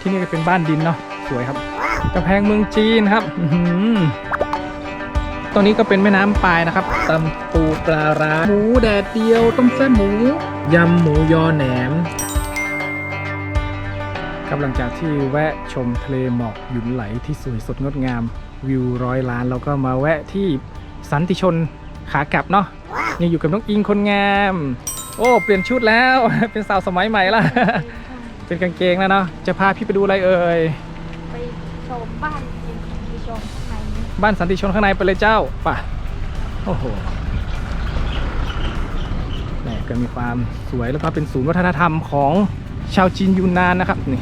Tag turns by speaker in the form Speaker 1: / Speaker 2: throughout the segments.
Speaker 1: ที่นี่ก็เป็นบ้านดินเนาะสวยครับกำแพงเมืองจีนครับตรงนี้ก็เป็นแม่น้ำปายนะครับตำปูปลาร้าหมูแดดเดียวต้มแซ่บหมูยำหมูยอแหนมครับหลังจากที่แวะชมทะเลหมอกหยุนไหลที่สวยสดงดงามวิวร้อยล้านแล้วก็มาแวะที่สันติชนขากลับเนาะยังอยู่กับน้องอิงคนงาม โอ้ เปลี่ยนชุดแล้วเป็นสาวสมัยใหม่ละ เป็นกางเกงแล้วเนาะจะพาพี่ไปดูอะไรเอ่ย
Speaker 2: ไปชมบ้านจริงไปชมข้างในนี้
Speaker 1: บ้านสันติชนข้างในไปเลยเจ้าป่ะโอ้โหแหมก็มีความสวยแล้วก็เป็นศูนย์วัฒนธรรมของชาวจีนยูนนานนะครับนี่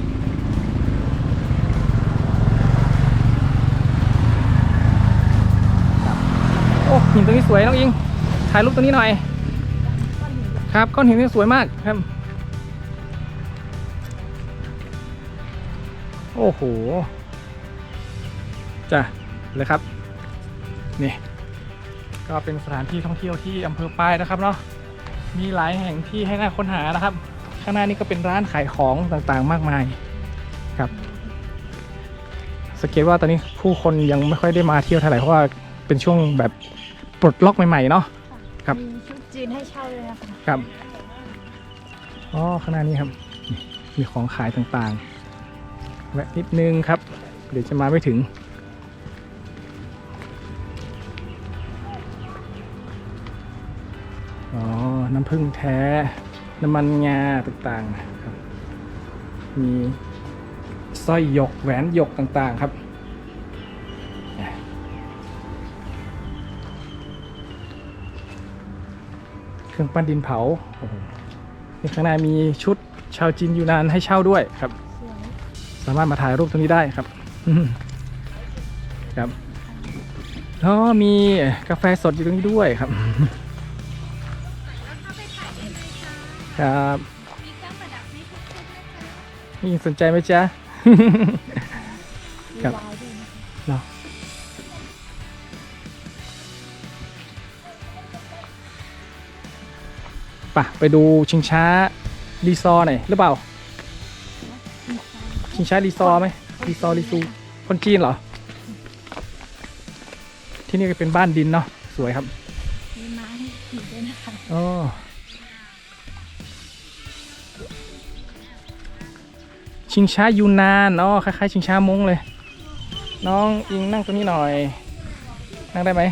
Speaker 1: ครับโอ้หินตรงนี้สวยน้องอิงถ่ายรูปตรงนี้หน่อย
Speaker 2: ก้อนหิน
Speaker 1: ครับก้อนหินนี่สวยมากครับ โอ้โหจ้ะเลยครับ นี่ ก็เป็นสถานที่ท่องเที่ยวที่อำเภอปายนะครับเนาะมีหลายแห่งที่ให้น่าค้นหานะครับ ข้างหน้านี้ก็เป็นร้านขายของต่างๆมากมายครับสังเกตว่าตอนนี้ผู้คนยังไม่ค่อยได้มาเที่ยวเท่าไหร่เพราะว่าเป็นช่วงแบบปลดล็อกใหม่ๆเนาะ ครับ
Speaker 2: มีชุดจีนให้เช่าเลยนะคะ
Speaker 1: ครับอ๋อข้างหน้านี้ครับ มีของขายต่างๆ แวะนิดนึงครับ เดี๋ยวจะมาไม่ถึง อ๋อ น้ำผึ้งแท้ น้ำมันงาต่างๆครับ มีสร้อยหยกแหวนหยกต่างๆครับเครื่องปั้นดินเผาโอ้โหนี่ข้างในมีชุดชาวจีนยูนานให้เช่าด้วยครับ
Speaker 2: สา
Speaker 1: มารถมาถ่ายรูปตรงนี้ได้ครับครับแล้วมีกาแฟสดอยู่ตรงนี้ด้วยครับครับนี่สนใจไหมจ๊ะครับเนาะปะไปดูชิงช้ารีซอร์หน่อยหรือเปล่า ชิงช้ารีซอร์ไหมรีซอร์รีซูคนจีนเหรอ ที่นี่ก็เป็นบ้านดินเนาะสวยครับ
Speaker 2: มีไม้ให้ขี่ด้วยนะคะ
Speaker 1: อ๋อชิงช้ายูนนานอ๋อคล้ายๆชิงช้ามงเลย น้องอิงนั่งตรงนี้หน่อย นั่งได้ไหม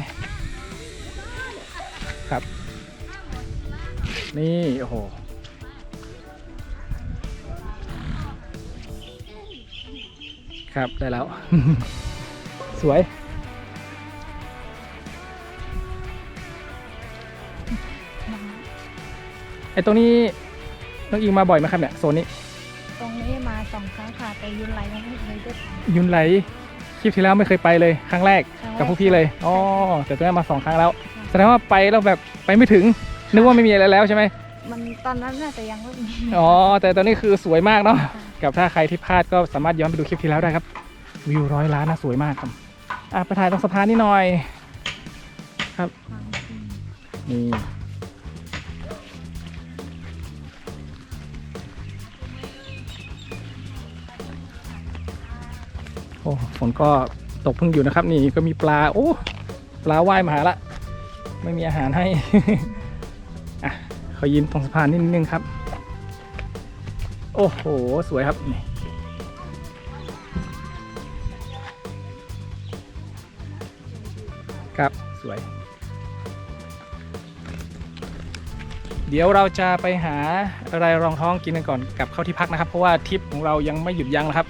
Speaker 1: ครับ นี่ โอ้โห ครับได้แล้ว สวย ไอตรงนี้น้องอิงมาบ่อยไหมครับเนี่ยโซนนี้
Speaker 2: ตรงนี้มาสองครั้งค่ะแต่ยุนไลยังไม่เคยได้ไป
Speaker 1: ยุนไหลคลิปที่แล้วไม่เคยไปเลยครั้งแรก
Speaker 2: ครั้งแรก
Speaker 1: กับพวกพี่เลยอ๋อแต่ตัวนี้มาสองครั้งแล้วแสดงว่าไปแล้วแบบไปไม่ถึง นึกว่าไม่มีอะไรแล้วใช่ไหม
Speaker 2: มันตอนนั้นน่าจะยังไม่มี
Speaker 1: อ๋อ แต่ตอนนี้คือสวยมากเนาะ กับถ้าใครที่พลาดก็สามารถย้อนไปดูคลิปที่แล้วได้ครับ วิวร้อยล้านนะสวยมากครับ อะไปถ่ายตรงสะพานนี่หน่อย ครับ นี่โอ้ฝนก็ตกเพิ่งอยู่นะครับ นี่ก็มีปลา โอ้ ปลาว่ายมาหาละ ไม่มีอาหารให้อะข อยืนตรงสะพานนิดนึงครับ โอ้โห สวยครับนี่ครับ สวย เดี๋ยวเราจะไปหาอะไรรองท้องกินกันก่อนกลับเข้าที่พักนะครับ เพราะว่าทริปของเรายังไม่หยุดยั้งนะครับ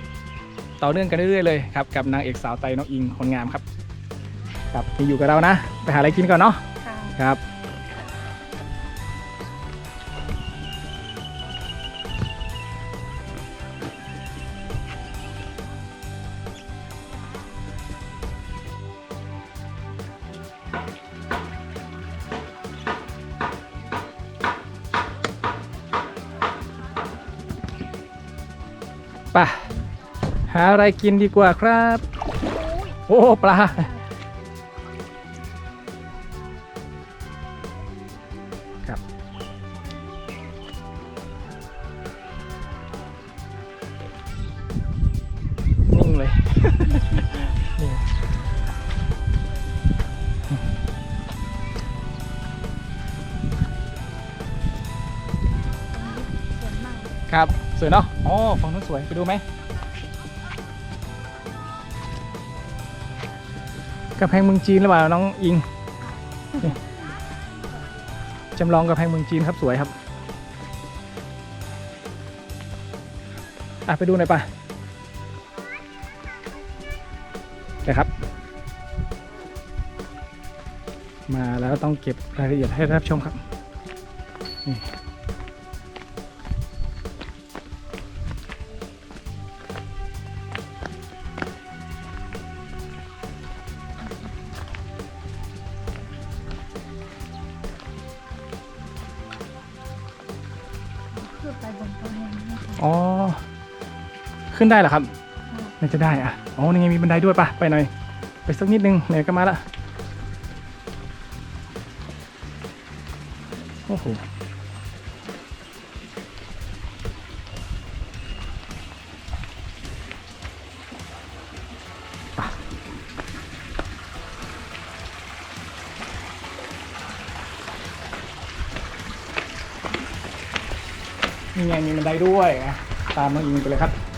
Speaker 1: ต่อเนื่องกันเรื่อยๆเลยครับ กับนางเอกสาวไตน้องอิงคนงามครับ ครับยังอยู่กับเรานะ ไปหาอะไรกินก่อนเนาะ
Speaker 2: ค่ะ
Speaker 1: ครับ ปะหาอะไรกินดีกว่าครับ โอ้ปลา ครับนี่
Speaker 2: สวยมากเลย
Speaker 1: ครับ สวยเนาะ ฝั่งนู้นสวย ไปดูไหมกระแพงเมืองจีนหรือเปล่าน้องอิงจำลองกระแพงเมืองจีนครับสวยครับอะไปดูหน่อยป่ะไปครับ มาแล้วต้องเก็บรายละเอียดให้รับชมครับนี่ ขึ้นได้เหรอครับน่าจะได้อะอ๋อนี่ไงมีบันไดด้วยปะไปหน่อย ไปสักนิดนึงไหนก็มาละโอ้โหนี่ไงมีบันไดด้วยนะตามน้องอิงไปเลยครับ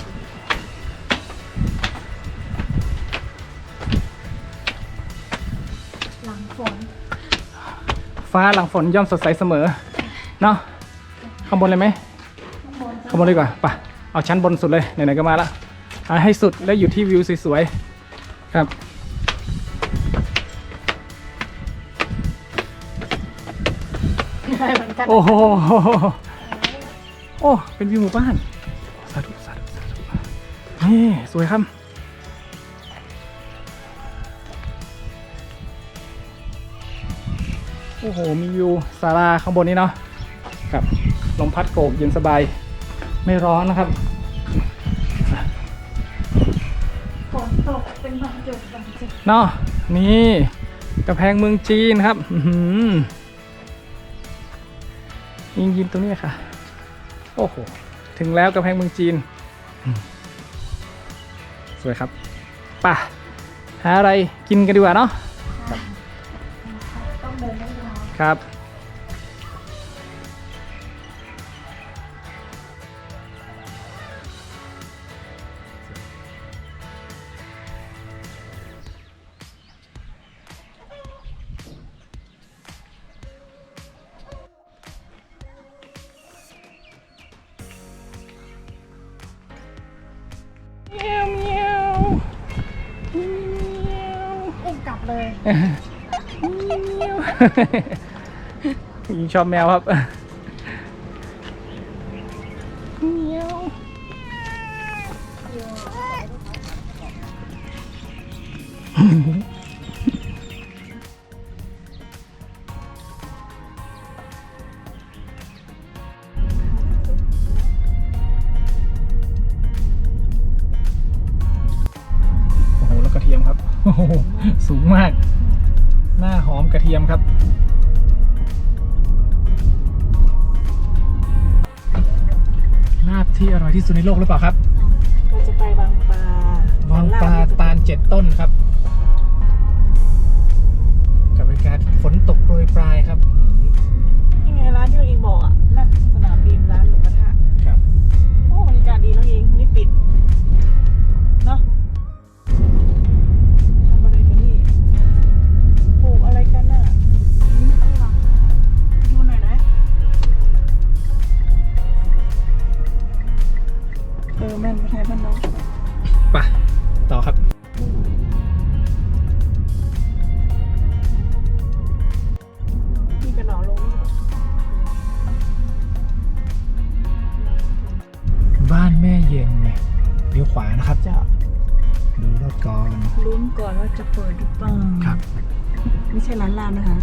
Speaker 1: ฟ้าหลังฝนย่อมสดใสเสมอ เนาะข้างบนเลยไหม
Speaker 2: ข้างบน
Speaker 1: ข้างบนดีกว่าไปะเอาชั้นบนสุดเลยไหนๆก็มาละเอาให้สุดและอยู่ที่วิวสวยๆครับ
Speaker 2: ได้เหมือนกัน
Speaker 1: โอ้โหโอ้เป็นวิวหมู่บ้านสาธุสาธุสาธุนี่สวยครับ โอ้โห มีวิวศาลาข้างบนนี้เนาะครับลมพัดโกกเย็นสบาย ไม่ร้อนนะครับ
Speaker 2: ฝนตกเป็นบางจุดบางจุด
Speaker 1: เนาะนี่กระแพงเมืองจีนครับอืมยิงยินตรงนี้ค่ะ โอ้โห ถึงแล้วกระแพงเมืองจีน สวยครับป่ะหาอะไรกินกันดีกว่าเนาะ ครับ เมียวเมียวเมียว
Speaker 2: อุ้มกลับเลย
Speaker 1: เมี ยิงชอบแมวครับ ที่อร่อยที่สุดในโลกหรือเปล่าครับ
Speaker 3: เราจะไปวางปลาวา
Speaker 1: งปลาตาลเจ็ดต้นครับ กับบรรยากาศฝนตกโปรยปลายครับ
Speaker 3: นี่ไงร้านที่เราเองบอกอะนั่นสนามบิน ย็นเนี่ยเลี้
Speaker 1: ยวขวานะครับ
Speaker 3: จะ
Speaker 1: ดูรถก่อน
Speaker 3: ลุ้นก่อนว่าจะเปิดหรือเปล่า
Speaker 1: ครับ
Speaker 3: ไม่ใช่ร้านลามนะคะ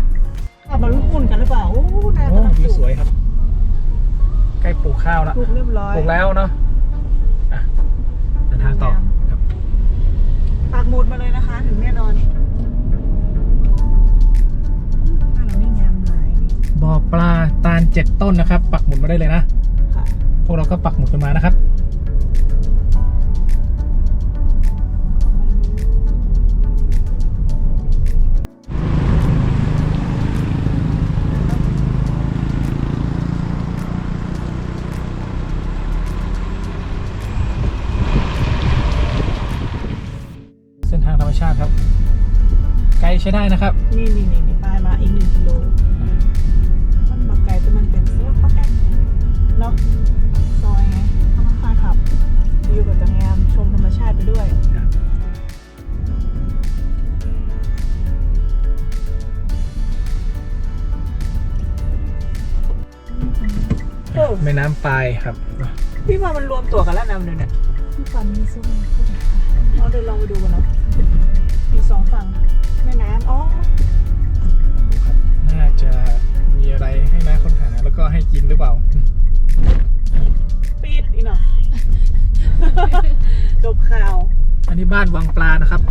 Speaker 3: อะมาลุ้นหุ้นกันหรือเปล่าโอ้นา
Speaker 1: โอ้
Speaker 3: กำลัง
Speaker 1: วิว
Speaker 3: ปลูก
Speaker 1: สวยครับ ใกล้ปลูกข้าวแล้ว
Speaker 3: ปลูกเรียบร้อย
Speaker 1: ปลูกแล้วเนาะอะเดินทางต่อครับ
Speaker 3: ปากหมุดมาเลยนะคะ ถึงแน่นอนบ้านหลังนี้งามหลายนี่
Speaker 1: บ่อปลาตาลเจ็ดต้นนะครับ ปักหมุดมาได้เลยนะ
Speaker 3: ค่ะ
Speaker 1: พวกเราก็ปักหมุดกันมานะครับ
Speaker 3: บ
Speaker 1: ใช้ได้นะครับ
Speaker 3: นี่นี่นี่นี่ป้ายมาอีกหนึ่งกิโลมันบักไก่แต่มันเป็นเสื้อปักแอ๊กเนาะซอยไงเขาค่อยๆขับวิวกับจะงามชมธรรมชาติไปด้วยโอ้
Speaker 1: แม่น้ำปลายครับ
Speaker 3: พี่ว่ามันรวมตัวกันแล้วนะมันเดี๋ยวเนี่ย
Speaker 2: เมื่อก่อนมีซุ้มคุณค่ะ
Speaker 3: เราเดินลองไปดูกันเนาะมีสองฝั่ง แม่น้ำอ๋อ
Speaker 1: ครับน่าจะมีอะไรให้น้าค้นหาแล้วก็ให้กินหรือเปล่า
Speaker 3: ปิดอีกหน่อยจบข่าว
Speaker 1: อันนี้บ้านวังปลานะครับ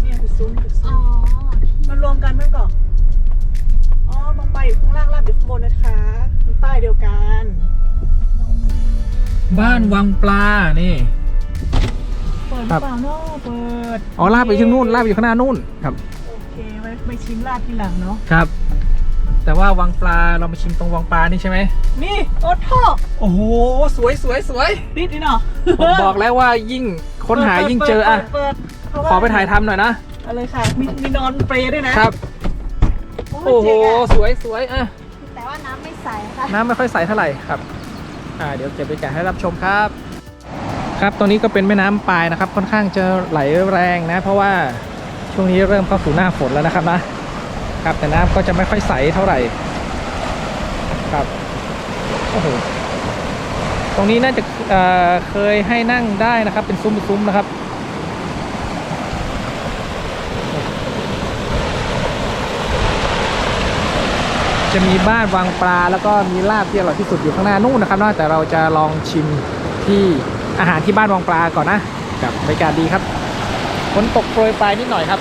Speaker 3: เนี่ยคือซุ้มคือ
Speaker 2: อ๋
Speaker 3: ซุ้
Speaker 2: อ
Speaker 3: มมันรวมกันไหมก่อนอ๋อบางไปอยู่ข้างล่างลาบอยู่ข้างบนนะคะมันป้ายเดียวกัน
Speaker 1: บ้านวังปลานี่
Speaker 3: เปิดห
Speaker 1: ครั
Speaker 3: รือบเปล่าเนาะเปิด
Speaker 1: อ๋อลาบไปที่นู่นลาบไปอยู่ข้างหน้านู่นครับ
Speaker 3: โอเคไว้ไปชิมลาดทีหลังเนาะ
Speaker 1: ครับ แต่ว่าวังปลาเรามาชิมตรงวังปลานี่ใช่ไหม
Speaker 3: นี่โอ๊ตท่อ
Speaker 1: โอ้โหสวยสวยสวย
Speaker 3: ปิดอีกหน่อย
Speaker 1: ผมบอกแล้วว่ายิ่งค้นหายิ่งเจออะ
Speaker 3: เปิดเปิดเปิด
Speaker 1: ขอไปถ่ายทำหน่อยนะ
Speaker 3: เอาเลยค่ะมีมีนอนเปรย์ด้วยนะครับ โอ้
Speaker 1: โอ้
Speaker 3: โห
Speaker 1: โหสวยสวยอะ
Speaker 2: แต่ว่าน้ำไม่ใสค่ะ
Speaker 1: น้ำไม่ค่อยใสเท่าไหร่ครับ อ่าเดี๋ยวเก็บบรรยากาศให้รับชมครับ ครับตรงนี้ก็เป็นแม่น้ำปลายนะครับ ค่อนข้างจะไหลแรงนะ เพราะว่าช่วงนี้เริ่มเข้าสู่หน้าฝนแล้วนะครับนะครับแต่น้ำก็จะไม่ค่อยใสเท่าไหร่ครับโอ้โหตรงนี้น่าจะเเคยให้นั่งได้นะครับ เป็นซุ้มเป็นซุ้มนะครับจะมีบ้านวางปลาแล้วก็มีลาบที่อร่อยที่สุดอยู่ข้างหน้านู่นนะครับนะแต่เราจะลองชิมที่ อาหารที่บ้านวางปลาก่อนนะกับบรรยากาศดีครับฝนตกโปรยปลายนิดหน่อยครับ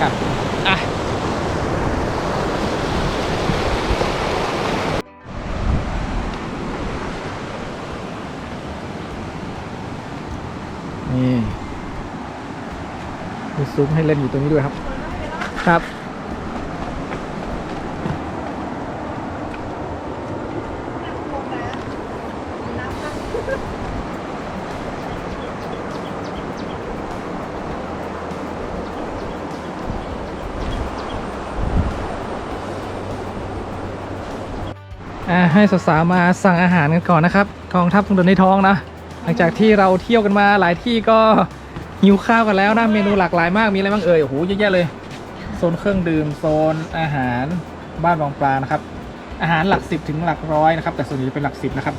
Speaker 1: ครับอะนี่มีซุ้มให้เล่นอยู่ตรงนี้ด้วยครับ ครับ ให้สาวๆมาสั่งอาหารกันก่อนนะครับกองทัพต้องเดินในท้องนะ หลังจากที่เราเที่ยวกันมาหลายที่ก็หิวข้าวกันแล้วนะ เมนูหลากหลายมาก มีอะไรบ้างเอ่ย โอ้โห เยอะแยะเลย โซนเครื่องดื่ม โซนอาหาร บ้านวางปลานะครับ อาหารหลักสิบถึงหลักร้อยนะครับ แต่ส่วนใหญ่จะเป็นหลักสิบนะครับ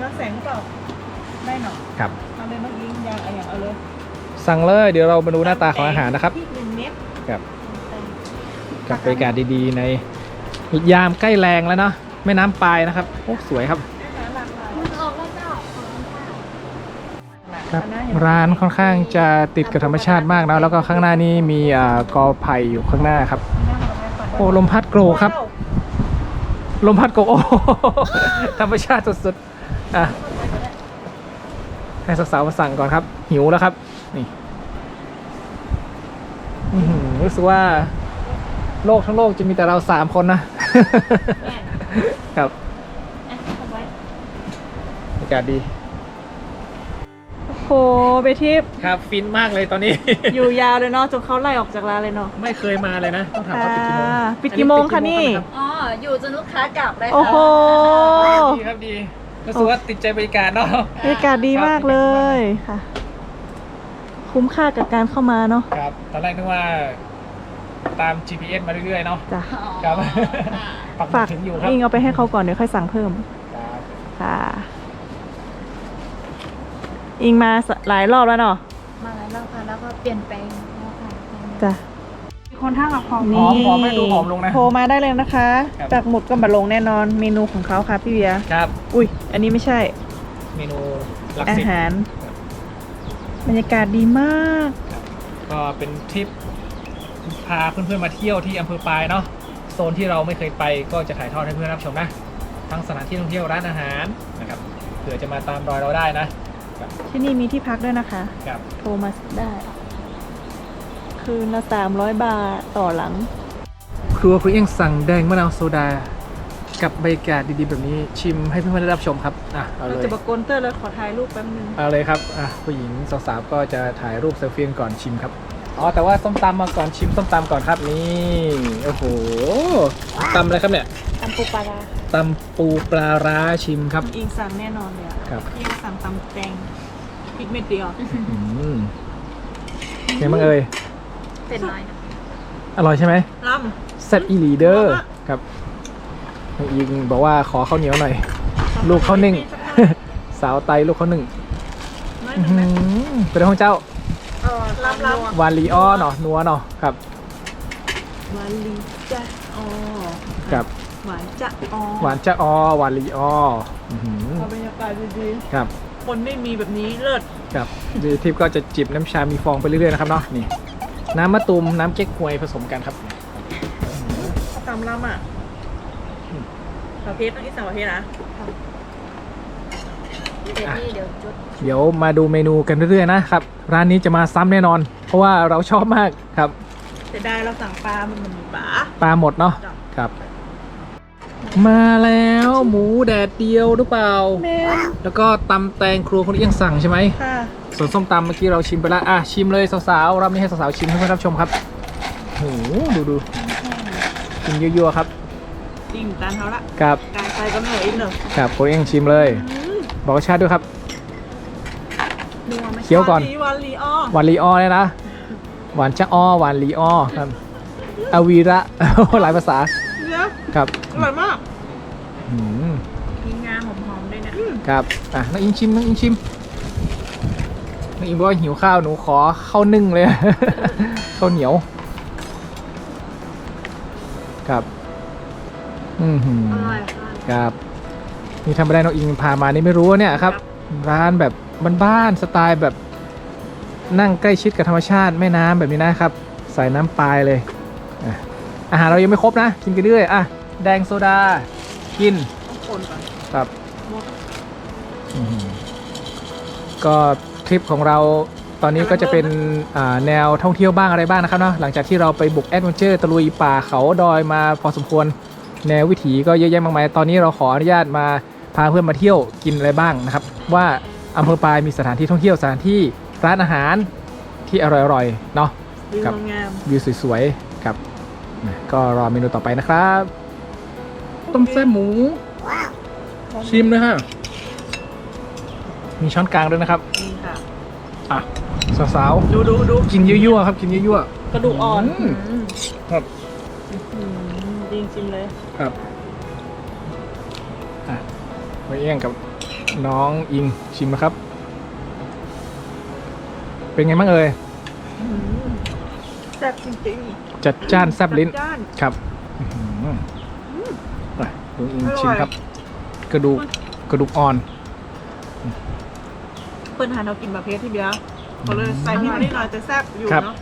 Speaker 3: น้ำแสงเปล่าได้หน่อย
Speaker 1: ครับ
Speaker 3: เอาเลยน้องยิงยางเอาอย่างเอาเลย
Speaker 1: สั่งเลย เดี๋ยวเรามาดูหน้าตาของอาหารนะครับ
Speaker 3: พริกหนึ่งเม็ด
Speaker 1: กับกับบรรยากาศดีๆ ในยามใกล้แรงแล้วเนาะ แม่น้ำปลายนะครับ โอ้ สวยครับ
Speaker 3: อาหารหลากหลาย
Speaker 2: มันออกแล้วเจ้าขอบคุณค่ะ
Speaker 1: ครับ ร้านค่อนข้างจะติดกับธรรมชาติมากนะแล้วก็ข้างหน้านี้มีอ่ากอไผ่อยู่ข้างหน้าครับ โอ้ลมพัดโกรกครับ ลมพัดโกรกโอ้โหธรรมชาติสุดๆอะให้สาวๆมาสั่งก่อนครับ หิวแล้วครับ นี่อื้อหือรู้สึกว่า โลกทั้งโลกจะมีแต่เราสามคนนะ ครับบรรยากาศดี
Speaker 3: โอ้โหเบทิป
Speaker 1: ครับฟินมากเลยตอนนี้
Speaker 3: อยู่ยาวเลยเนาะจนเขาไล่ออกจากร้านเลยเนาะ
Speaker 1: ไม่เคยมาเลยนะ ต้องถามว่าปิดกี่โมง
Speaker 3: อ่าปิดกี่โมงคะนี่
Speaker 1: อัปิดกี่โมงรับ
Speaker 2: อ๋อ อยู่จนลูกค้ากลับเลย
Speaker 3: โอ้
Speaker 2: ค่ะ
Speaker 3: โห
Speaker 1: ดีครับดีรู้สึกว่าติดใจบริการเนาะ
Speaker 3: บรรยากาศดีมากเลยค่ะ คุ้มค่ากับการเข้ามาเนาะ
Speaker 1: ครับ ตอนแรกนึกว่า ตาม GPS มาเรื่อยๆเนาะ
Speaker 3: จ้ะ
Speaker 1: ครับ
Speaker 2: ค่ะ
Speaker 1: ปักหมุ
Speaker 3: ฝา
Speaker 1: ด
Speaker 3: ก
Speaker 1: ถึงอยู่ครับ
Speaker 3: อิงเอาไปให้เขาก่อนเดี๋ยวค่อยสั่งเพิ่ม
Speaker 1: ครับ
Speaker 3: ค่ะอิงมาหลายรอบแล้วเนาะ
Speaker 2: มาหลายรอบค่ะแล้วก็เปลี่ยนแปลงแล้วค่ะ
Speaker 3: จ้ะ
Speaker 2: คนท่ากับของ
Speaker 1: หอมหอมไม่ดูหอมลงนะ
Speaker 3: โทรมาได้เลยนะคะ
Speaker 1: ครับ
Speaker 3: จากหมุดก็บัตรลงแน่นอนเมนูของเขาค่ะพี่เวีย
Speaker 1: ครับ
Speaker 3: อุ้ยอันนี้ไม่ใช่
Speaker 1: เมนูหลัก
Speaker 3: อา
Speaker 1: สิบ
Speaker 3: หาร บรรยากาศดีมาก
Speaker 1: ก็เป็นทริป พาเพื่อนๆมาเที่ยวที่อำเภอปายเนาะโซนที่เราไม่เคยไปก็จะถ่ายทอดให้เพื่อนรับชมนะทั้งสถานที่ท่องเที่ยวร้านอาหารนะครับเผื่อจะมาตามรอยเราได้นะ
Speaker 3: ที่นี่มีที่พักด้วยนะคะ
Speaker 1: ครับ
Speaker 3: โทรมาได้ คืนละสามร้อยบาทต่อหลัง
Speaker 1: ครัวคุณเอียงสั่งแดงมะนาวโซดา กับบรรยากาศดีๆแบบนี้ชิมให้เพื่อนๆได้รับชมครับอะเอา
Speaker 3: เรา
Speaker 1: เลย
Speaker 3: จะบกนเตอร์แล้วขอถ่ายรูปแป๊บนึง
Speaker 1: เอาเลยครับอะผู้หญิงสาวๆก็จะถ่ายรูปเซลฟี่กันก่อนชิมครับ อ๋อแต่ว่าส้มตำมาก่อนชิมส้มตำก่อนครับนี่โอ้โหตำอะไรครับเนี่ย
Speaker 2: ตำปูปลาร้า
Speaker 1: ตำปูปลาร้าชิมครับ
Speaker 3: อิงสั่งแน่นอนเลยอะ
Speaker 1: ครับ
Speaker 3: อิงสั่งตำแตงพริกเม็ดเดียว
Speaker 1: อืมไงบ้างเอ่ย
Speaker 2: เป็นน้อย
Speaker 1: อร่อยใช่ไหม
Speaker 3: ล้
Speaker 1: แซ่บอีหลีเดอร์ครับน้องอิงบอกว่าขอข้าวเหนียวหน่อยำลูกข้าวนึ่ง สาวไตลูกข้าวหนึ่ง
Speaker 3: น้อย
Speaker 1: อื้อ
Speaker 3: ห
Speaker 1: หื
Speaker 3: นึ่งไหม
Speaker 1: อเป็นของเจ้า
Speaker 2: เออ
Speaker 3: รับรับ
Speaker 1: วานลีอ้อเนาะนัวเนาะครับ
Speaker 3: หวานลีจ้ะอ๋อ
Speaker 1: ครับ
Speaker 3: หวานจะอ๋อ
Speaker 1: หวานจะออหวานลีอ้ออื้อหือ
Speaker 3: เอาบรรยากาศดี
Speaker 1: ครับ
Speaker 3: ๆ คนไม่มีแบบนี้เลิศ
Speaker 1: ครับดีทิพย์ก็จะจิบน้ำชา มีฟองไปเรื่อยๆนะครับเนาะนี่ น้ำมะตูมน้ำเก๊กฮวยผสมกันครับ
Speaker 3: ข้าวตำล้ำอะประเภทต้องอีสานประเภทนะ
Speaker 2: เดี๋ยวนี่เดี๋ยวจุด
Speaker 1: เดี๋ยวมาดูเมนูกันเรื่อยๆนะครับ ร้านนี้จะมาซ้ำแน่นอน เพราะว่าเราชอบมากครับ
Speaker 3: เสียดายเราสั่งปลามันมันมีปลา
Speaker 1: ปลาหมดเนาะ
Speaker 3: จ้ะ
Speaker 1: ครับ มาแล้วหมูแดดเดียวหรือเปล่า
Speaker 3: แม่
Speaker 1: แล้วก็ตำแตงครัวคนนี้ยังสั่งใช่ไหม
Speaker 3: ค่ะ
Speaker 1: ส่วนส้มตำเมื่อกี้เราชิมไปแล้วอะชิมเลยสาวๆรอบนี้ให้สาวๆชิมให้เพื่อนรับชมครับโอ้โหดูดูกินยั่วๆครับ
Speaker 3: จริงจานเขาละ
Speaker 1: กับ
Speaker 3: กายไปก็เหนื่อยอีกหนึ่ง
Speaker 1: กับโคเองชิมเลย บอกรสชาติด้วยครับ
Speaker 3: นัวไหม
Speaker 1: เคี้ยวก่อน
Speaker 3: วาลีวาลีอ้อ
Speaker 1: หวานลีออเลยนะ หวานจะอ้อหวานลีออครับอวีระ หลายภาษา
Speaker 3: เดี๋ยว
Speaker 1: ครับ
Speaker 3: อร่อยมาก
Speaker 1: อืม
Speaker 3: มีงาหอมๆด้วยเนี่ย
Speaker 1: ครับอะน้องอิงชิมน้องอิงชิมน้องอิงบอกว่าหิวข้าวหนูขอข้าวนึ่งเลย ข้าวเหนียว ครับ อือหือ
Speaker 3: อร่อยค่ะ
Speaker 1: ครับนี่ทำไม่ได้น้องอิงพามานี่ไม่รู้ว่าเนี่ยครับ ร้านแบบ บ้านๆสไตล์แบบนั่งใกล้ชิดกับธรรมชาติแม่น้ำแบบนี้นะครับ ใส่น้ำปลายเลย อาหารเรายังไม่ครบนะ กินกันเรื่อยอะแดงโซดา กิน
Speaker 3: คน
Speaker 1: ครับก็ทริปของเราตอนนี้ก็จะเป็นแนวท่องเที่ยวบ้างอะไรบ้างนะครับเนาะหลังจากที่เราไปบุกแอดเวนเจอร์ตะลุยป่าเขาดอยมาพอสมควรแนววิถีก็เยอะแยะมากมาย ตอนนี้เราขออนุญาตมาพาเพื่อนมาเที่ยวกินอะไรบ้างนะครับ ว่า อำเภอปลายมีสถานที่ท่องเที่ยวสถานที่ร้านอาหารที่อร่อยๆเนาะ
Speaker 3: วิว
Speaker 1: ครับ
Speaker 3: งาม
Speaker 1: วิวสวยๆครับนะก็รอเมนูต่อไปนะครับ ต้มแซ่บหมู ชิมด้วยฮะมีช้อนกลางด้วยนะครับ
Speaker 3: นี่ค่ะ
Speaker 1: อะสาว
Speaker 3: ดูดูดู
Speaker 1: ๆกินยั่วๆครับ กินยั่ว
Speaker 3: กระดูกอ่อน
Speaker 1: อืมครับ
Speaker 3: อืมจริงจริงๆเลย
Speaker 1: ๆครับอะมาเอี้ยงกับ น้องอิงชิมนะครับ เป็นไงบ้างเอ่ย
Speaker 3: อืมแซ่บจริง
Speaker 1: จัดจ้านแซ่บ
Speaker 3: ๆ
Speaker 1: ลิ้น
Speaker 3: จัดจ้าน
Speaker 1: ครับอื้อหือไปดูอิง
Speaker 3: อร่อย
Speaker 1: ชิมครับ กระดูกกระดูกอ่อน
Speaker 3: เปิ้ลทานเรากินประเภทที่เบียร์เขาเลยใส่พริกนิดหน่อยแต่แซ่บอยู่
Speaker 1: ครับ
Speaker 3: เนาะ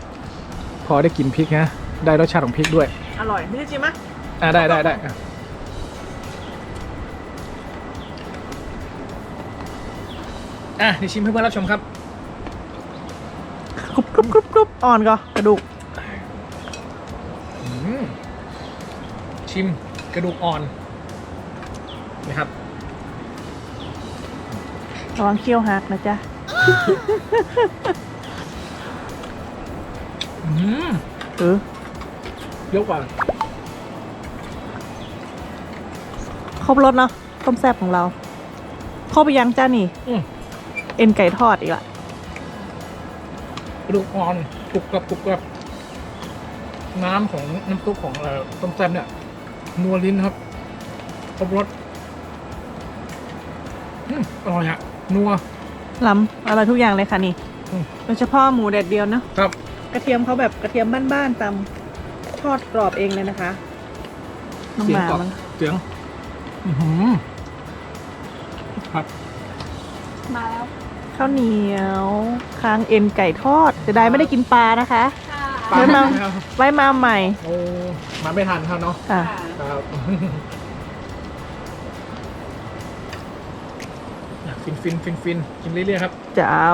Speaker 1: พอได้กลินพริกนะ ได้รสชาติของพริกด้วย
Speaker 3: อร่อย ไม่ได้ชิมไหม
Speaker 1: อะได้ได้ได้อะ อะเดี๋ยวชิมให้เพื่อนรับชมครับ
Speaker 3: กรุบกรุบกรุบกรุบอ่อนก็กระดูก
Speaker 1: อืมชิมกระดูกอ่อนนะครับ
Speaker 3: ระวังเคี้ยวหักนะจ๊ะ
Speaker 1: อืม
Speaker 3: เออ
Speaker 1: เยอะกว่า
Speaker 3: ครบรสเนาะต้มแซ่บของเราครบไปยังจ้านี่
Speaker 1: อืม
Speaker 3: เอ็นไก่ทอดอีกละ
Speaker 1: กระดูกอ่อนกรุบกรับกรุบกรับ น้ำของน้ำซุปของเอ่อต้มแซ่บเนี่ยนัวลิ้นครับครบรสอืมอร่อยอะนัว
Speaker 3: ล้ำอร่อยทุกอย่างเลยค่ะนี่
Speaker 1: อืม
Speaker 3: โดยเฉพาะหมูแดดเดียวเนาะ
Speaker 1: ครับ
Speaker 3: กระเทียมเขาแบบกระเทียมบ้านๆตำทอดกรอบเองเลยนะคะน้อง
Speaker 1: เสีย
Speaker 3: ห
Speaker 1: ง
Speaker 3: มาก
Speaker 1: รอบ
Speaker 3: มัน
Speaker 1: เสียง อือหือครับ
Speaker 2: มาแล้ว
Speaker 3: ข้าวเหนียวค้างเอ็นไก่ทอดจะได้ไม่ได้กินปลานะคะ
Speaker 2: ค่ะ
Speaker 3: ไว้มาไว้มาใหม่
Speaker 1: โอ้มาไม่ทันครับเนาะ
Speaker 3: ค่ะ
Speaker 1: ครับฟินฟินฟินฟินกินเรื่อยๆครับ
Speaker 3: จะเอา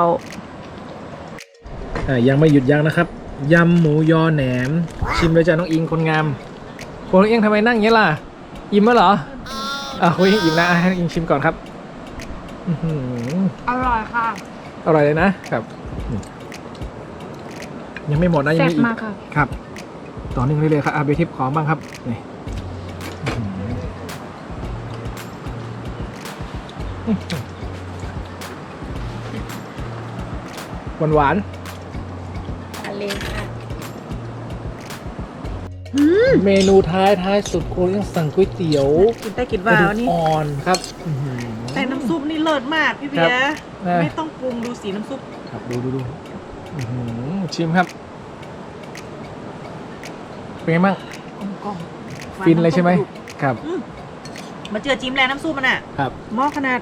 Speaker 1: อ่ายังไม่หยุดยั้งนะครับยำหมูยอแหนม ชิมเลยจ้ะน้องอิงคนงามคนน้องอิงทำไมนั่งอย่างนี้ล่ะอิ่มแล้วเหรอ
Speaker 2: อ
Speaker 1: อะคุยอิ่มนะอะให้อิงชิมก่อนครับ อื้อหือ
Speaker 2: อร่อยค่ะ
Speaker 1: อร่อยเลยนะครับอืมยังไม่หมดนะยัง
Speaker 2: แซ่บ
Speaker 1: มีอีก
Speaker 2: มากค่ะ
Speaker 1: ครับ ต่อเนื่องเรื่อยๆครับอาเบทิปขอบ้างครับนี่อื้อหือหวาน
Speaker 2: ทะเลค่ะ
Speaker 1: ๆเมนูท้ายท้ายสุดโคเรียนสั่งก๋วยเตี๋ยว
Speaker 3: กินได้กินว่าวนี่
Speaker 1: อ่อนครับ
Speaker 3: เลิศมากพี่เบียร์
Speaker 1: ครับ
Speaker 3: ไม่ต้องปรุงดูสีน้ำซุป
Speaker 1: ครับดูดูดูอื้อหือชิมครับ เป็นไงบ้าง
Speaker 3: กลมกล่อมหวาน
Speaker 1: ฟินเลยใช่ไหมำ
Speaker 3: ซุป
Speaker 1: ครับ
Speaker 3: อืมมาเจอจิ้มแล้วน้ำซุปมันอะ
Speaker 1: ครับ
Speaker 3: หม้อขนาด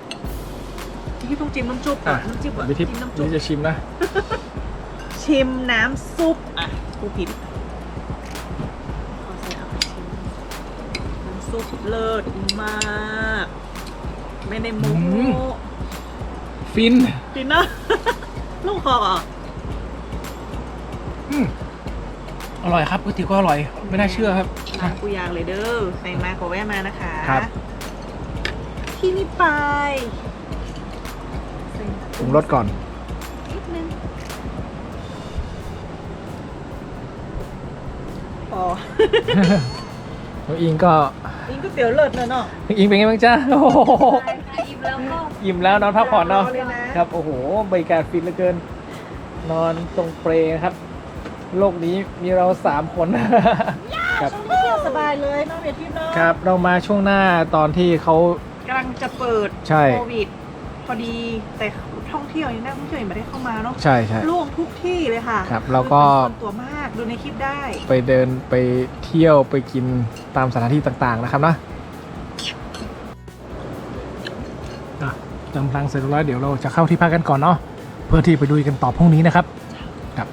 Speaker 3: ที่ต้องจิ้มน้ำซุปก่อน
Speaker 1: อะ
Speaker 3: น้ำจิ้มก่อน
Speaker 1: วิธี
Speaker 3: จิ้มน้ำซุป
Speaker 1: นี่จะชิมนะ
Speaker 3: ชิมน้ำซุปอะผู้ผิดขอใส่เอาไปชิมน้ำซุปเลิศมาก ไม่ได้โม้
Speaker 1: อืม ฟิน
Speaker 3: กินนะลูกคออะ
Speaker 1: อืมอร่อยครับก๋วยเตี๋ยวก็อร่อย ไม่น่าเชื่อครับ
Speaker 3: ร้านกูยางเลยเด้อใครมาก็แวะมานะคะ
Speaker 1: ครับ
Speaker 3: ที่นี่ไป
Speaker 1: ปรุงรสก่อน
Speaker 3: นิดนึงพอ
Speaker 1: น้องอิงก็
Speaker 3: อิงก๋วยเตี๋ยวเลิศเลยเนาะ
Speaker 1: น้องอิงเป็นไงบ้างจ้าโอ้โห
Speaker 2: อิ่มแล้วก็
Speaker 1: อิ่มแล้วนอนพักผ่อนเนาะ
Speaker 3: รเลยนะ
Speaker 1: ครับ โอ้โหบรรยากาศฟินเหลือเกิน นอนตรงเปรครับ โลกนี้มีเราสามคน ครับ
Speaker 3: ช่วงนี้เที่ยวสบายเลยเน้องเบียร์ทิพย์เนาะ
Speaker 1: ครับ เรามาช่วงหน้าตอนที่เขา
Speaker 3: กำลังจะเปิด
Speaker 1: ใช่
Speaker 3: โควิด พอดีแต่ท่องเที่ยวนี่นักท่องเที่ยวยังไม่ได้เข้ามาเนาะ
Speaker 1: ใช่ใช่
Speaker 3: โล่งทุกที่เลยค่ะ
Speaker 1: ครับแล้วก็
Speaker 3: คือเป็นส่วนตัวมากดูในคลิปได้
Speaker 1: ไปเดินไปเที่ยวไปกินตามสถานที่ต่างๆนะครับนะอะเติมพลังเสร็จเรียบร้อยเดี๋ยวเราจะเข้าที่พักกันก่อนเนาะเพื่อที่ไปดูกันต่อพรุ่งนี้นะครับครับ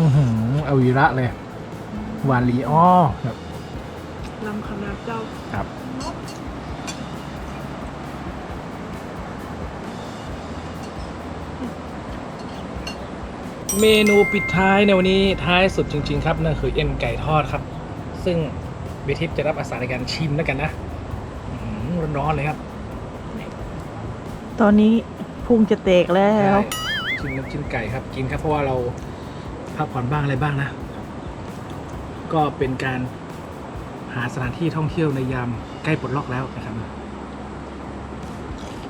Speaker 1: อือหือเอาวีระเลย วาลีอ้อครับ
Speaker 3: ลำคณะเจ้า
Speaker 1: ครับ เมนูปิดท้ายในวันนี้ท้ายสุดจริง ๆ ครับนั่นคือเอ็นไก่ทอดครับ ซึ่งเบทิปจะรับอาสาในการชิมแล้วกันนะอื้อหือร้อนๆเลยครับ
Speaker 3: ตอนนี้พุงจะเตกแล้ว
Speaker 1: ชิมน้ำจิ้มไก่ครับกินครับเพราะว่าเราพักผ่อนบ้างอะไรบ้างนะ ก็เป็นการหาสถานที่ท่องเที่ยวในยามใกล้ปลดล็อกแล้วนะครับ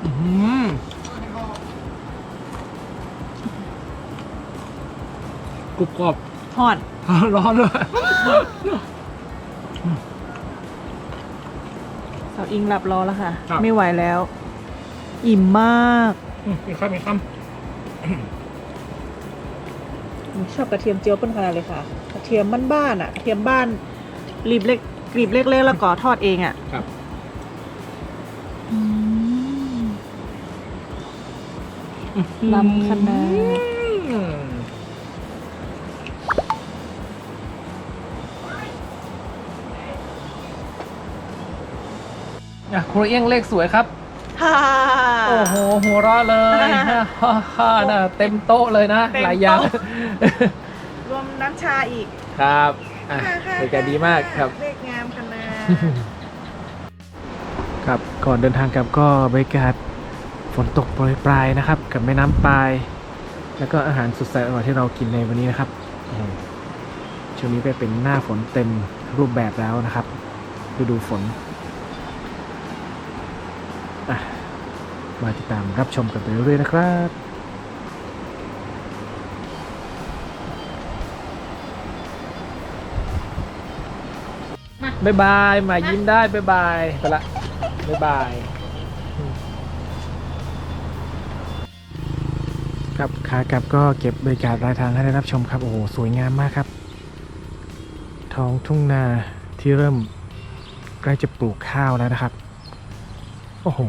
Speaker 1: อื้อ กรุบกรอบ
Speaker 3: ทอด
Speaker 1: ร้อนเลย
Speaker 3: สาวอิงหลับรอแล้วค่ะ
Speaker 1: ครับ
Speaker 3: ไม่ไหวแล้ว อิ่มมาก
Speaker 1: อืมมีข้าวมีข้าม
Speaker 3: ชอบกระเทียมเจียวเป็นขนาดเลยค่ะ กระเทียมบ้านๆอะกระเทียมบ้านกรีบเล็กกรีบเล็กๆแล้วก็ทอดเองอะ
Speaker 1: ครับ
Speaker 3: ลำคณะ
Speaker 1: อืม อะครูเอี้ยงเลขสวยครับ
Speaker 3: ฮ่า
Speaker 1: โอ้โหหัวเราะเลยฮ่าฮ่าฮ่าน่ะเต็มโต๊ะเลยนะ
Speaker 3: เต็มโต๊ะ
Speaker 1: หลายอย่าง
Speaker 3: รวมน้ำชาอีก
Speaker 1: ครับอะบรรยากาศดีมากครับ
Speaker 3: เลขงามคณะ
Speaker 1: ครับก่อนเดินทางกลับก็บรรยากาศฝนตกโปรยปลายนะครับ กับแม่น้ำปลาย แล้วก็อาหารสุดแสนอร่อยที่เรากินในวันนี้นะครับอืมช่วงนี้ก็เป็นหน้าฝนเต็มรูปแบบแล้วนะครับฤดูฝนอะ มาติดตามรับชมกันไปเรื่อยๆนะครับบ๊ายบายมายิ้มได้บ๊ายบายไปละบ๊ายบาย ครับขากลับก็เก็บบรรยากาศรายทางให้ได้รับชมครับ โอ้โห สวยงามมากครับ ท้องทุ่งนาที่เริ่มใกล้จะปลูกข้าวแล้วนะครับ โอ้โห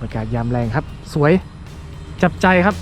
Speaker 1: บรรยากาศยามแรงครับ สวยจับใจครับ